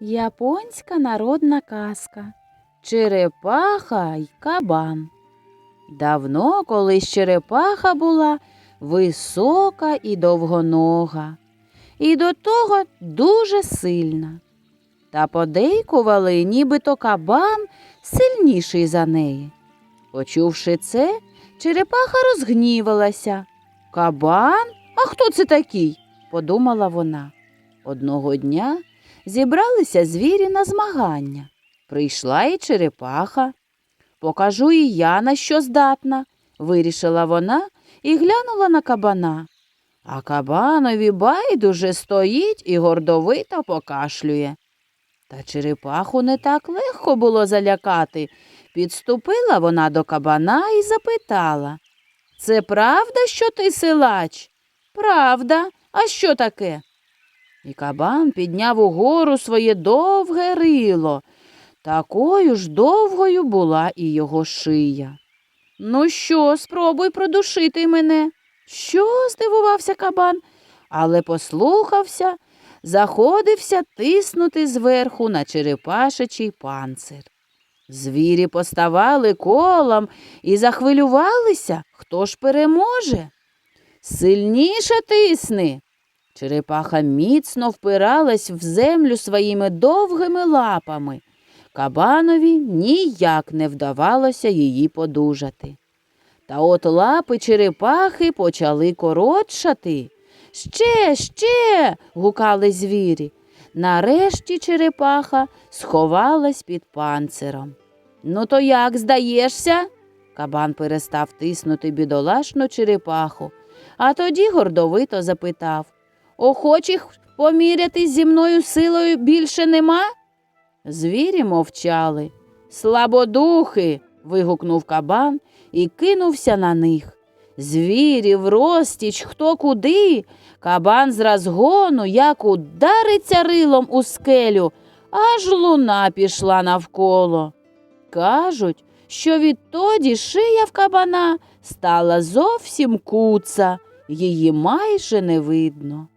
Японська народна казка Черепаха й кабан. Давно колись черепаха була висока і довгонога, і до того дуже сильна. Та подейкували, нібито кабан сильніший за неї. Почувши це, черепаха розгнівалася. Кабан? А хто це такий? подумала вона. Одного дня зібралися звірі на змагання. Прийшла і черепаха. Покажу і я на що здатна, вирішила вона і глянула на кабана. А кабанові байдуже стоїть і гордовито покашлює. Та черепаху не так легко було залякати. Підступила вона до кабана і запитала Це правда, що ти силач? Правда, а що таке? І кабан підняв угору своє довге рило. Такою ж довгою була і його шия. Ну що, спробуй продушити мене. Що? здивувався кабан, але послухався, заходився тиснути зверху на черепашичий панцир. Звірі поставали колом і захвилювалися, хто ж переможе. Сильніше тисни. Черепаха міцно впиралась в землю своїми довгими лапами. Кабанові ніяк не вдавалося її подужати. Та от лапи черепахи почали коротшати. Ще, ще. гукали звірі. Нарешті черепаха сховалась під панциром. Ну, то як здаєшся? Кабан перестав тиснути бідолашну черепаху, а тоді гордовито запитав Охочих помірятись зі мною силою більше нема? Звірі мовчали. Слабодухи. вигукнув кабан і кинувся на них. Звірі розтіч хто куди. Кабан з розгону, як удариться рилом у скелю, аж луна пішла навколо. Кажуть, що відтоді шия в кабана стала зовсім куца, її майже не видно.